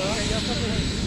よか？ったね。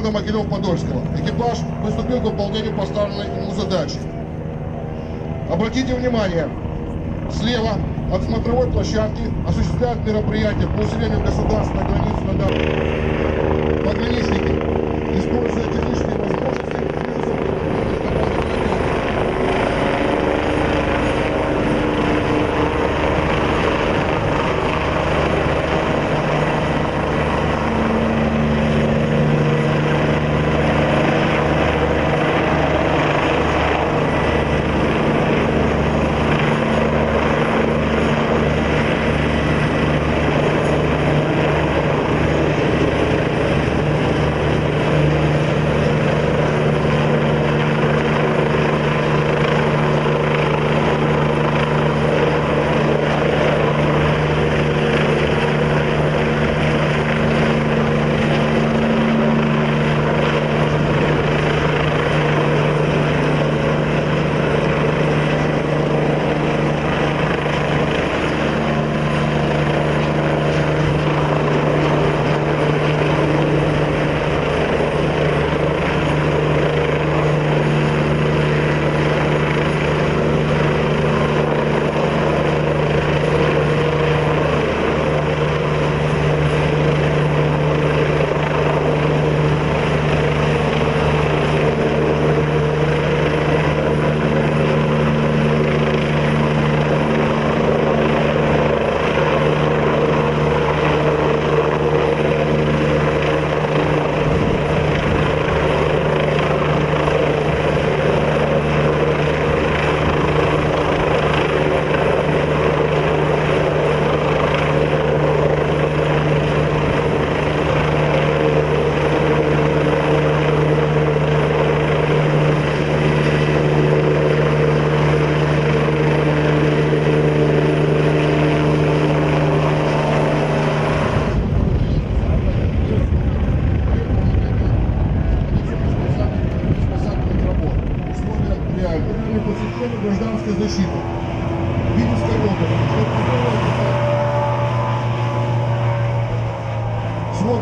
Города Могилев-Подольского. Экипаж приступил к выполнению поставленной ему задачи. Обратите внимание, слева от смотровой площадки осуществляют мероприятия по усилению государственной границы на данном Пограничники, используя технические возможности,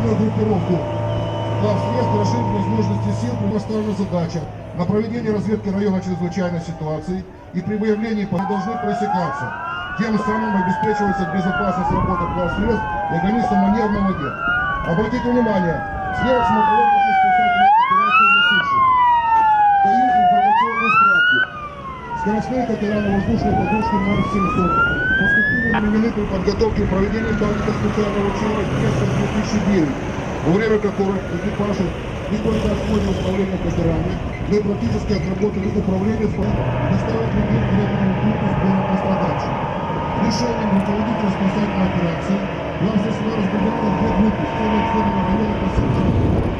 Сводную группировку. Класс средств расширить возможности сил при поставлена задача на проведение разведки района чрезвычайной ситуации и при выявлении по- должны пресекаться. Тем самым обеспечивается безопасность работы класс средств и организма маневрного дела. Обратите внимание, слева смотровой на. Скоростные катера на воздушной подушке Марс-700 поступили имены при подготовке и проведении танка специального учения Кесов 2009, во время которых экипажи не только освоили управление катерами, но и практически отработали управление с доставить людей к временному пункту сбора пострадавших. Решением руководителя спасательной операции глав СССР разделено две группы с целью обследования района посадки.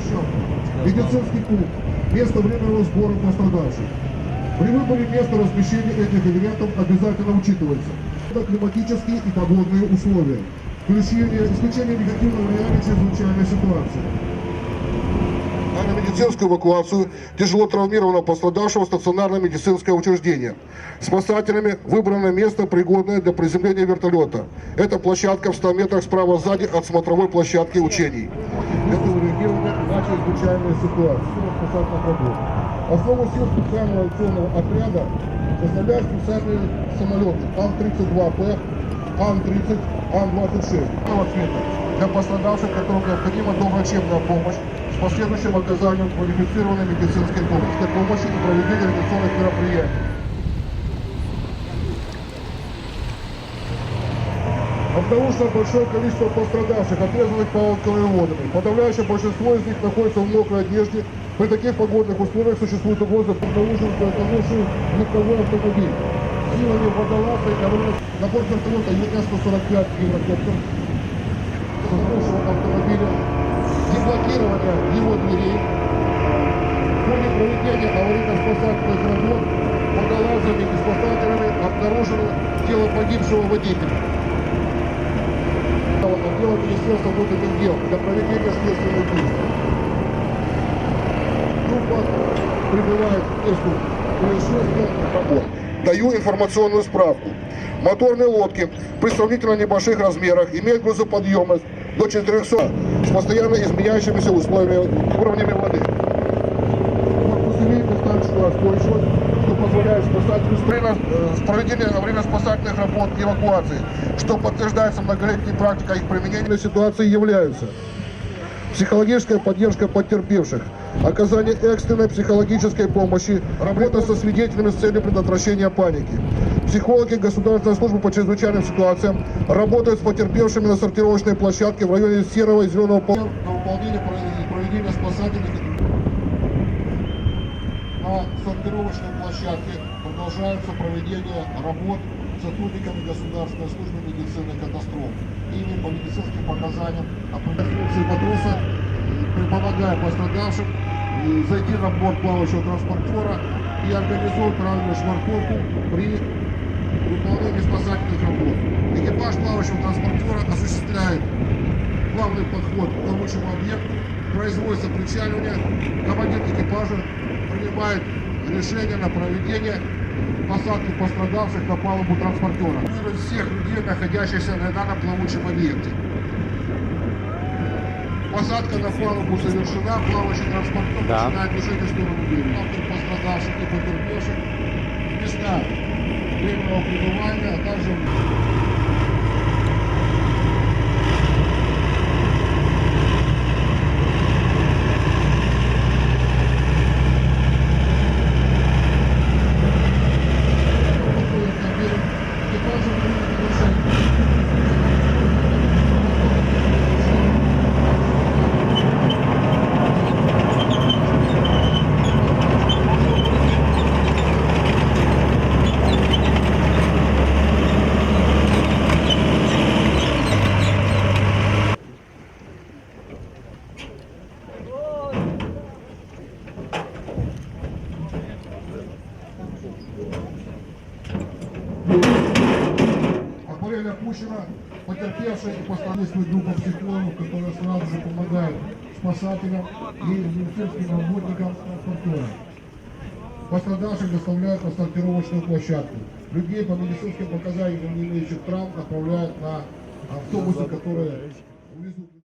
Пострадавших. Медицинский пункт. Место временного сбора пострадавших. При выборе места размещения этих элементов обязательно учитывается это климатические и погодные условия, включение, исключение негативного влияния чрезвычайной ситуации. на медицинскую эвакуацию тяжело травмированного пострадавшего стационарное медицинское учреждение. Спасателями выбрано место, пригодное для приземления вертолета. Это площадка в 100 метрах справа сзади от смотровой площадки учений. Спасательных работ. Основу сил специального авиационного отряда составляют специальные самолеты Ан-32П, Ан-30, Ан-26 цвета для пострадавших, которым необходима доврачебная помощь с последующим оказанием квалифицированной медицинской помощи, помощи и проведения реанимационных мероприятий. Обнаружено большое количество пострадавших, отрезанных палковыми водами. Подавляющее большинство из них находится в мокрой одежде. При таких погодных условиях существует угроза обнаружить затонувший легковой автомобиль. Силами водолаза и оборудования на борт вертолета ЕК-145 Еврокоптер затонувшего автомобиля, деблокирование его дверей, в ходе проведения аварийно-спасательных работ водолазами и спасателями обнаружено тело погибшего водителя отдела Министерства внутренних дел для проведения следственных действий. Группа прибывает в место происшествия. Даю информационную справку. Моторные лодки при сравнительно небольших размерах имеют грузоподъемность до 400 с постоянно изменяющимися условиями уровнями воды. Корпус имеет достаточную устойчивость, что позволяет спасателю время, э, проведения аварийно-спасательных работ и эвакуации, что подтверждается многолетней практикой их применения ситуации являются психологическая поддержка потерпевших, оказание экстренной психологической помощи, работа со свидетелями с целью предотвращения паники. Психологи Государственной службы по чрезвычайным ситуациям работают с потерпевшими на сортировочной площадке в районе серого и зеленого поля. На выполнение проведения спасательных на сортировочной площадке продолжается проведение работ сотрудниками Государственной службы медицины катастроф. Ими по медицинским показаниям определяются матроса, э, помогая пострадавшим э, зайти на борт плавающего транспортера и организовать правильную швартовку при выполнении спасательных работ. Экипаж плавающего транспортера осуществляет главный подход к плавучему объекту, производится причаливание, командир экипажа принимает решение на проведение посадки пострадавших на палубу транспортера. Всех людей, находящихся на данном плавучем объекте. Посадка на палубу завершена, плавающий транспортер Да. начинает движение в сторону берега. Автор пострадавших и потерпевших в места временного пребывания, а также Thank you. Психологов, которые сразу же помогают спасателям и медицинским работникам транспортера. Пострадавших доставляют на сортировочную площадку. Людей по медицинским показаниям, не имеющих травм, направляют на автобусы, которые увезут